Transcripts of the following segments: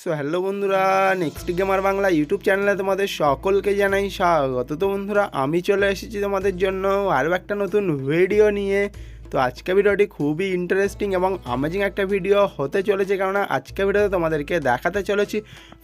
So hello বন্ধুরা next gamer Bangla YouTube চ্যানেলে তোমাদের সকলকে জানাই স্বাগত। তো বন্ধুরা, আমি চলে এসেছি তোমাদের জন্য আরও একটা নতুন ভিডিও নিয়ে। তো আজকে ভিডিওটি খুবই ইন্টারেস্টিং এবং অ্যামেজিং একটা ভিডিও হতে চলেছে কেননা আজকে ভিডিওতে তোমাদেরকে দেখাতে চলেছি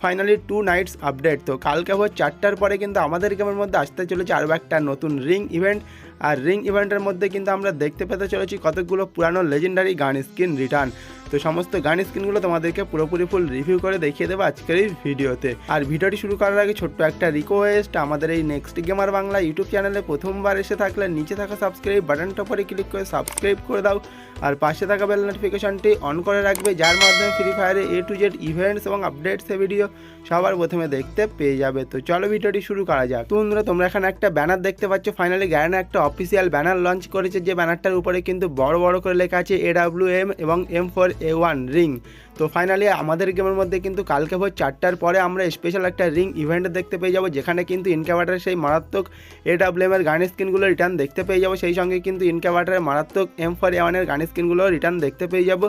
ফাইনালি টু নাইটস আপডেট তো কালকে ভোর চারটার পরে কিন্তু আমাদের গেমের মধ্যে আসতে চলেছে আরও একটা নতুন রিং ইভেন্ট আর রিং ইভেন্টের মধ্যে কিন্তু আমরা দেখতে পেতে চলেছি কতগুলো পুরানো লেজেন্ডারি গান স্কিন রিটার্ন তো সমস্ত গান স্ক্রিনগুলো তোমাদেরকে পুরোপুরি ফুল রিভিউ করে দেখিয়ে দেবো আজকের এই ভিডিওতে। আর ভিডিওটি শুরু করার আগে ছোট্ট একটা রিকোয়েস্ট আমাদের এই নেক্সট গেমার বাংলা ইউটিউব চ্যানেলে প্রথমবার এসে থাকলে নিচে থাকা সাবস্ক্রাইব বাটনটা পরে ক্লিক করে সাবস্ক্রাইব করে দাও। আর পাশে থাকা বেল নোটিফিকেশনটি অন করে রাখবে, যার মাধ্যমে ফ্রি ফায়ারে এ টু জেড ইভেন্টস এবং আপডেটস ভিডিও সবার প্রথমে দেখতে পেয়ে যাবে। তো চলো ভিডিওটি শুরু করা যাক। বন্ধুরা, তোমরা এখানে একটা ব্যানার দেখতে পাচ্ছ। ফাইনালি গ্যারানা একটা অফিসিয়াল ব্যানার লঞ্চ করেছে, যে ব্যানারটার উপরে কিন্তু বড় বড় করে লেখা আছে এ ডাব্লিউ এম এবং M for A one ring তো ফাইনালি আমাদের গেমের মধ্যে কিন্তু কালকে ভোর চারটার পরে আমরা স্পেশাল একটা রিং ইভেন্ট দেখতে পেয়ে যাব, যেখানে কিন্তু ইনকাভার্টারের সেই মারাত্মক এ ডাব্লিউ এর গান স্কিনগুলো রিটার্ন দেখতে পেয়ে যাব, সেই সঙ্গে কিন্তু ইনকাভার্টারের মারাত্মক এম ফর এওয়ানের ওয়ানের গান স্কিনগুলো রিটার্ন দেখতে পেয়ে যাব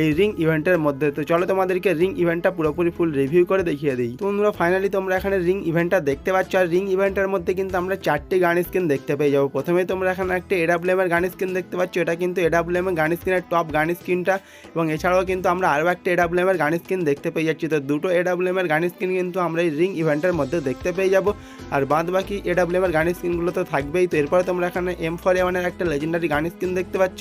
এই রিং ইভেন্টের মধ্যে। তো চলো তোমাদেরকে রিং ইভেন্টটা পুরোপুরি ফুল রিভিউ করে দেখিয়ে দিই। তো বন্ধুরা ফাইনালি তোমরা এখানে রিং ইভেন্টটা দেখতে পাচ্ছ, আর রিং ইভেন্টের মধ্যে কিন্তু আমরা চারটি গান স্কিন দেখতে পেয়ে যাব। প্রথমেই তোমরা এখানে একটা এডাব্লিউএম এর গান স্কিন দেখতে পাচ্ছ, এটা কিন্তু এডাব্লিউএম এর গান স্কিনের টপ গান স্কিনটা এবং এছাড়াও কিন্তু আমরা আরও একটা এডাব্লিউএম এর গান স্কিন দেখতে পেয়ে যাচ্ছি তো দুটো এডাব্লিউএম এর গান স্কিন কিন্তু আমরা এই রিং ইভেন্টের মধ্যে দেখতে পেয়ে যাব আর বাদ বাকি এডাব্লিউএম এর গান স্কিনগুলো তো থাকবেই তো এরপরে তোমরা এখানে এম ফর এওয়ানের একটা লেজেন্ডারি গান স্কিন দেখতে পাচ্ছ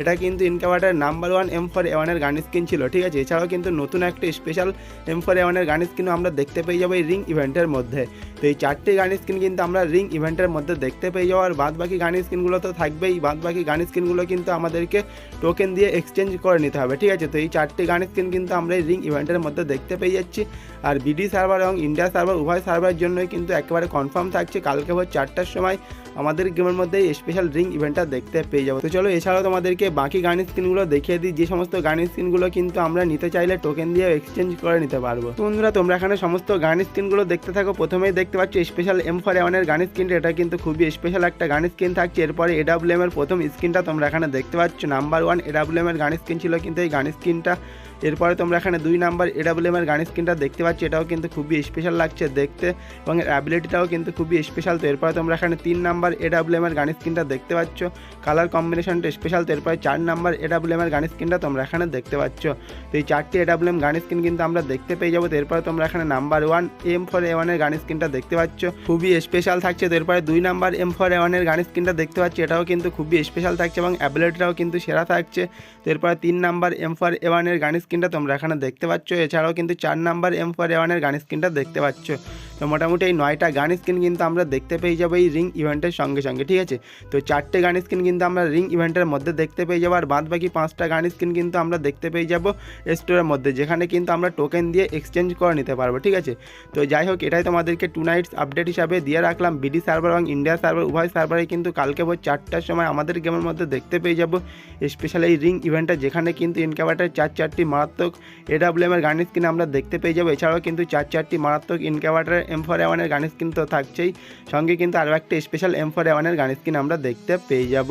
এটা কিন্তু incubator number one M for এওয়ানের gun skin ছিল ঠিক আছে এছাড়াও কিন্তু নতুন একটা স্পেশাল এম ফর এওয়ানের গান স্কিনও আমরা দেখতে পেয়ে যাব এই রিং ইভেন্টের মধ্যে তো এই চারটি গান স্কিন কিন্তু আমরা রিং ইভেন্টের মধ্যে দেখতে পেয়ে যাব আর বাদ বাকি গান স্কিনগুলো তো থাকবেই বাদ বাকি গান স্কিনগুলো কিন্তু আমাদেরকে টোকেন দিয়ে এক্সচেঞ্জ করে নিতে হবে ঠিক আছে তো এই চারটি গান স্কিন কিন্তু আমরা এই রিং ইভেন্টের মধ্যে দেখতে পেয়ে যাচ্ছি। আর বিডি সার্ভার এবং ইন্ডিয়া সার্ভার উভয় সার্ভারের জন্যই কিন্তু একেবারে কনফার্ম থাকছে। কালকে ভোর চারটার সময় আমাদের গেমের মধ্যে স্পেশাল রিং ইভেন্টটা দেখতে পেয়ে যাব। তো চলো, এছাড়াও তোমাদেরকে বাকি গান স্ক্রিনগুলো দেখিয়ে দিই। যে সমস্ত গান স্ক্রিনগুলো কিন্তু আমরা নিতে চাইলে টোকেন দিয়ে এক্সচেঞ্জ করে নিতে পারব। বন্ধুরা, তোমরা এখানে সমস্ত গান স্ক্রিনগুলো দেখতে থাকো। প্রথমেই দেখতে পাচ্ছ স্পেশাল এম ফর এওয়ানের গান স্ক্রিনটা এটা কিন্তু খুবই স্পেশাল একটা গান স্ক্রিন থাকছে। এরপরে এডাব্লিউএম এর প্রথম স্ক্রিনটা তোমরা এখানে দেখতে পাচ্ছ। নাম্বার ওয়ান এডাব্লিউএম এর গান স্ক্রিন ছিল কিন্তু এই গান স্ক্রিনটা এরপরে তোমরা এখানে দুই নাম্বার এডাব্লিউএম এর গান স্ক্রিনটা দেখতে পাচ্ছ, এটাও কিন্তু খুবই স্পেশাল লাগছে দেখতে এবং এর অ্যাবিলিটিটাও কিন্তু খুবই স্পেশাল তো এরপরে তোমরা এখানে তিন নাম্বার এডাব্লিউএম এর গান স্ক্রিনটা দেখতে পাচ্ছ কালার কম্বিনেশনটা স্পেশাল তো এরপরে চার নাম্বার এডাব্লিউএম এর গান স্ক্রিনটা তোমরা এখানে দেখতে পাচ্ছ। তো এই চারটি এডাব্লিউএম গান স্ক্রিন কিন্তু আমরা দেখতে পেয়ে যাব। তো এরপরে তোমরা এখানে number one M for A ওয়ানের গান স্ক্রিনটা দেখতে পাচ্ছ, খুবই স্পেশাল থাকছে। তো এরপরে দুই নাম্বার এম ফর এ ওয়ানের গান স্ক্রিনটা দেখতে পাচ্ছি, এটাও কিন্তু খুবই স্পেশাল থাকছে এবং অ্যাবিলিটিটাও কিন্তু সেরা থাকছে। তো এরপরে তিন নাম্বার এম ফর এ ওয়ানের গান স্ক্রিনটা তোমরা এখানে দেখতে পাচ্ছ। এছাড়াও কিন্তু চার নাম্বার এম ফোর এ ওয়ানের গান স্ক্রিনটা দেখতে পাচ্ছ। তো মোটামুটি এই নয়টা গান স্ক্রিন কিন্তু আমরা দেখতে পেয়ে যাব এই রিং ইভেন্টের সঙ্গে সঙ্গে, ঠিক আছে? তো চারটে গান স্ক্রিন কিন্তু আমরা রিং ইভেন্টের মধ্যে দেখতে পেয়ে যাব, আর বাদ বাকি পাঁচটা গান স্ক্রিন কিন্তু আমরা দেখতে পেয়ে যাব স্টোরের মধ্যে, যেখানে কিন্তু আমরা টোকেন দিয়ে এক্সচেঞ্জ করে নিতে পারব, ঠিক আছে? তো যাই হোক, এটাই তোমাদেরকে টু নাইটস আপডেট হিসাবে দিয়ে রাখলাম। বিডি সার্ভার এবং ইন্ডিয়া সার্ভার উভয় সার্ভারে কিন্তু কালকে ভোর চারটার সময় আমাদের গেমের মধ্যে দেখতে পেয়ে যাব। স্পেশাল এই রিং ইভেন্টটা যেখানে কিন্তু ইনকাভারটার চার চারটি মারাত্মক এডাব্লিউএম এর গান স্ক্রিন আমরা দেখতে পেয়ে যাব। এছাড়াও কিন্তু চার চারটি মারাত্মক ইনকাভারটার এম ফোর এওয়ানের গান স্ক্রিন তো থাকছেই। সঙ্গে কিন্তু আরও একটা স্পেশাল এম ফোর এওয়ানের গান স্ক্রিন আমরা দেখতে পেয়ে যাব।